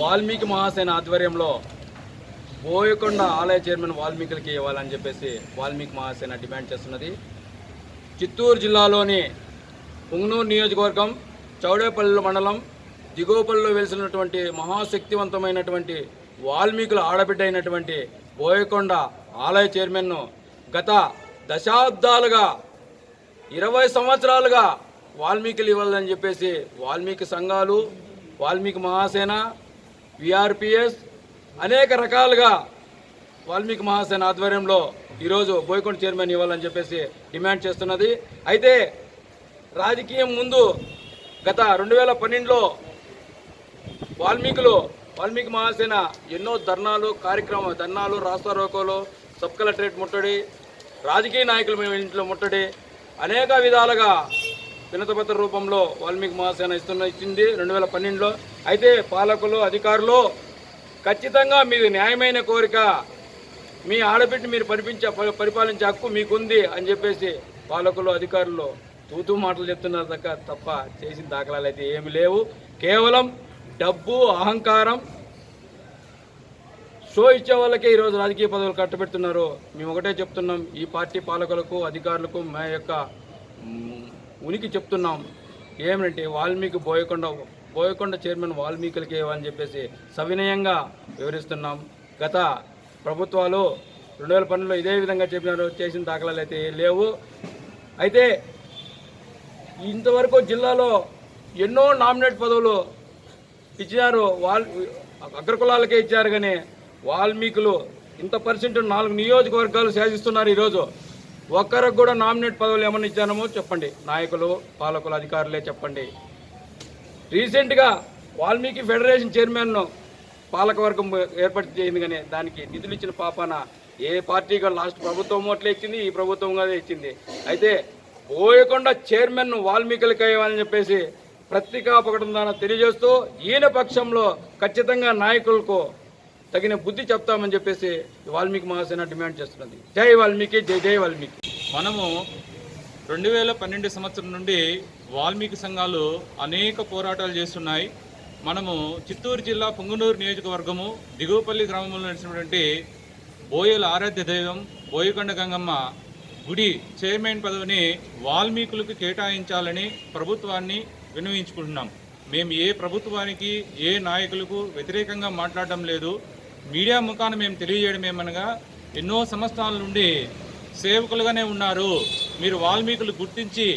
వాల్మీకి మహాసేన ఆధ్వర్యంలో బోయకొండ ఆలయ చైర్మన్ వాల్మీకులకి ఇవ్వాలని చెప్పేసి వాల్మీకి మహాసేన డిమాండ్ చేస్తున్నది చిత్తూరు జిల్లాలోని పుంగనూరు నియోజకవర్గం చౌడేపల్లి మండలం దిగువపల్లిలో వెలిసినటువంటి మహాశక్తివంతమైనటువంటి వాల్మీకుల ఆడబిడ్డ అయినటువంటి బోయకొండ ఆలయ చైర్మన్ను గత దశాబ్దాలుగా ఇరవై సంవత్సరాలుగా వాల్మీకులు ఇవ్వాలని చెప్పేసి వాల్మీకి సంఘాలు వాల్మీకి మహాసేన విఆర్పిఎస్ అనేక రకాలుగా వాల్మీకి మహాసేన ఆధ్వర్యంలో ఈరోజు బోయకొండ చైర్మన్ ఇవ్వాలని చెప్పేసి డిమాండ్ చేస్తున్నది. అయితే రాజకీయం ముందు గత రెండు వేల పన్నెండులో వాల్మీకులు వాల్మీకి మహాసేన ఎన్నో ధర్నాలు కార్యక్రమ ధర్నాలు రాస్తారోకోలు సబ్ కలెక్టరేట్ ముట్టడి రాజకీయ నాయకుల మీ ఇంట్లో ముట్టడి అనేక విధాలుగా వినతపత్ర రూపంలో వాల్మీకి మహాసేన ఇస్తున్న ఇచ్చింది రెండు వేల పన్నెండులో. అయితే పాలకులు అధికారులు ఖచ్చితంగా మీది న్యాయమైన కోరిక మీ ఆడబిడ్డ మీరు పరిపించే పరిపాలించే హక్కు మీకుంది అని చెప్పేసి పాలకులు అధికారులు తూతూ మాటలు చెప్తున్నారు తప్ప చేసిన దాఖలాలు అయితే ఏమి లేవు. కేవలం డబ్బు అహంకారం షో ఇచ్చే వాళ్ళకే ఈరోజు రాజకీయ పదవులు కట్టబెడుతున్నారు. మేము ఒకటే చెప్తున్నాం ఈ పార్టీ పాలకులకు అధికారులకు మా యొక్క ఉనికి చెప్తున్నాం. ఏమంటే వాల్మీకి బోయకొండ బోయకొండ చైర్మన్ వాల్మీకులకి ఇవ్వాలని చెప్పేసి సవినయంగా వివరిస్తున్నాం. గత ప్రభుత్వాలు రెండు వేల పన్నెండులో ఇదే విధంగా చెప్పినారు చేసిన దాఖలాలు అయితే లేవు. అయితే ఇంతవరకు జిల్లాలో ఎన్నో నామినేట్ పదవులు ఇచ్చినారు వాల్ అగ్రకులాలకే ఇచ్చారు కానీ వాల్మీకులు ఇంత పర్సెంట్ నాలుగు నియోజకవర్గాలు శాసిస్తున్నారు ఈరోజు. ఒక్కరికి కూడా నామినేట్ పదవులు ఏమన్నా ఇచ్చానమో చెప్పండి. నాయకులు పాలకులు అధికారులే చెప్పండి. రీసెంట్గా వాల్మీకి ఫెడరేషన్ చైర్మన్ పాలకవర్గం ఏర్పాటు చేయింది కానీ దానికి నిధులు ఇచ్చిన పాపాన ఏ పార్టీ లాస్ట్ ప్రభుత్వం అట్లే ఇచ్చింది ఈ ప్రభుత్వం కాదే ఇచ్చింది. అయితే పోయకుండా చైర్మన్ వాల్మీకులకి అయ్యాలని చెప్పేసి పత్రికా ప్రకటన తెలియజేస్తూ ఈయన పక్షంలో ఖచ్చితంగా నాయకులకు తగిన బుద్ధి చెప్తామని చెప్పేసి వాల్మీకి మహాసేన డిమాండ్ చేస్తున్నది. జై వాల్మీకి జై జై వాల్మీకి. మనము రెండు వేల పన్నెండు సంవత్సరం నుండి వాల్మీకి సంఘాలు అనేక పోరాటాలు చేస్తున్నాయి. మనము చిత్తూరు జిల్లా పొంగునూరు నియోజకవర్గము దిగువపల్లి గ్రామంలో నడిచినటువంటి బోయల ఆరాధ్య దైవం బోయకొండ గంగమ్మ గుడి చైర్మన్ పదవిని వాల్మీకులకు కేటాయించాలని ప్రభుత్వాన్ని వినియోగించుకుంటున్నాం. మేము ఏ ప్రభుత్వానికి ఏ నాయకులకు వ్యతిరేకంగా మాట్లాడడం లేదు. మీడియా ముఖాన మేము తెలియజేయడం ఏమనగా ఎన్నో సంవత్సరాల నుండి సేవకులుగానే ఉన్నారు. మీరు వాల్మీకులు గుర్తించి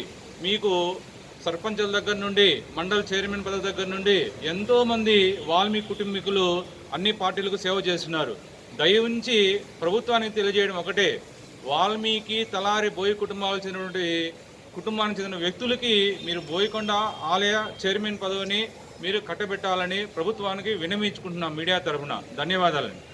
మీకు సర్పంచుల దగ్గర నుండి మండల చైర్మన్ పదవి దగ్గర నుండి ఎంతోమంది వాల్మీకి కుటుంబీకులు అన్ని పార్టీలకు సేవ చేస్తున్నారు. దయ ఉంచి ప్రభుత్వానికి తెలియజేయడం ఒకటే. వాల్మీకి తలారి బోయి కుటుంబాలు చెందినటువంటి కుటుంబానికి చెందిన వ్యక్తులకి మీరు బోయకొండ ఆలయ చైర్మన్ పదవిని మీరు కట్టబెట్టాలని ప్రభుత్వానికి వినమించుకుంటున్నాం మీడియా తరఫున ధన్యవాదాలండి.